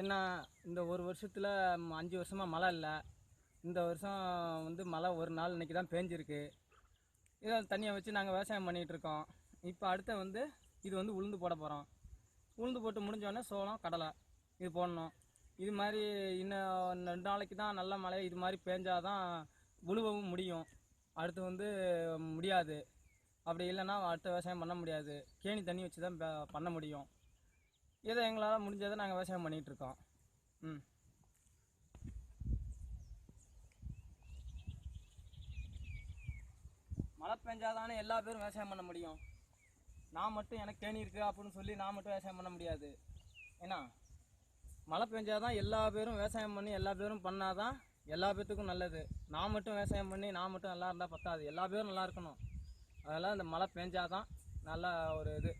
ஏன்னா இந்த ஒரு வருஷத்தில் அஞ்சு வருஷமாக மழை இல்லை. இந்த வருஷம் வந்து மழை ஒரு நாள் இன்றைக்கி தான் பேஞ்சிருக்கு. இதை தண்ணியை வச்சு நாங்கள் விவசாயம் பண்ணிகிட்டு இருக்கோம். இப்போ அடுத்த வந்து இது வந்து உளுந்து போட போகிறோம் உளுந்து போட்டு முடிஞ்சோடனே சோளம் கடலை இது போடணும். இது மாதிரி இன்னும் ரெண்டு நாளைக்கு தான் நல்ல மழை இது மாதிரி பேஞ்சால் தான் உழுவவும் முடியும். அடுத்து வந்து முடியாது. அப்படி இல்லைன்னா அடுத்த விவசாயம் பண்ண முடியாது. கேணி தண்ணி வச்சு தான் பண்ண முடியும். இதை எங்களால் முடிஞ்சதை நாங்கள் விவசாயம் பண்ணிகிட்ருக்கோம் ம். மழை பெஞ்சாதானே எல்லா பேரும் விவசாயம் பண்ண முடியும். நான் மட்டும் எனக்கு கேணி இருக்குது அப்படின்னு சொல்லி நான் மட்டும் விவசாயம் பண்ண முடியாது. ஏன்னா மழை பெஞ்சாதான் எல்லா பேரும் விவசாயம் பண்ணி எல்லா பேரும் பண்ணாதான் எல்லா பேர்த்துக்கும் நல்லது. நான் மட்டும் விவசாயம் பண்ணி நான் மட்டும் நல்லா இருந்தால் பத்தாது. எல்லா பேரும் நல்லா இருக்கணும். அதெல்லாம் இந்த மழை பெஞ்சாதான் நல்லா ஒரு இது.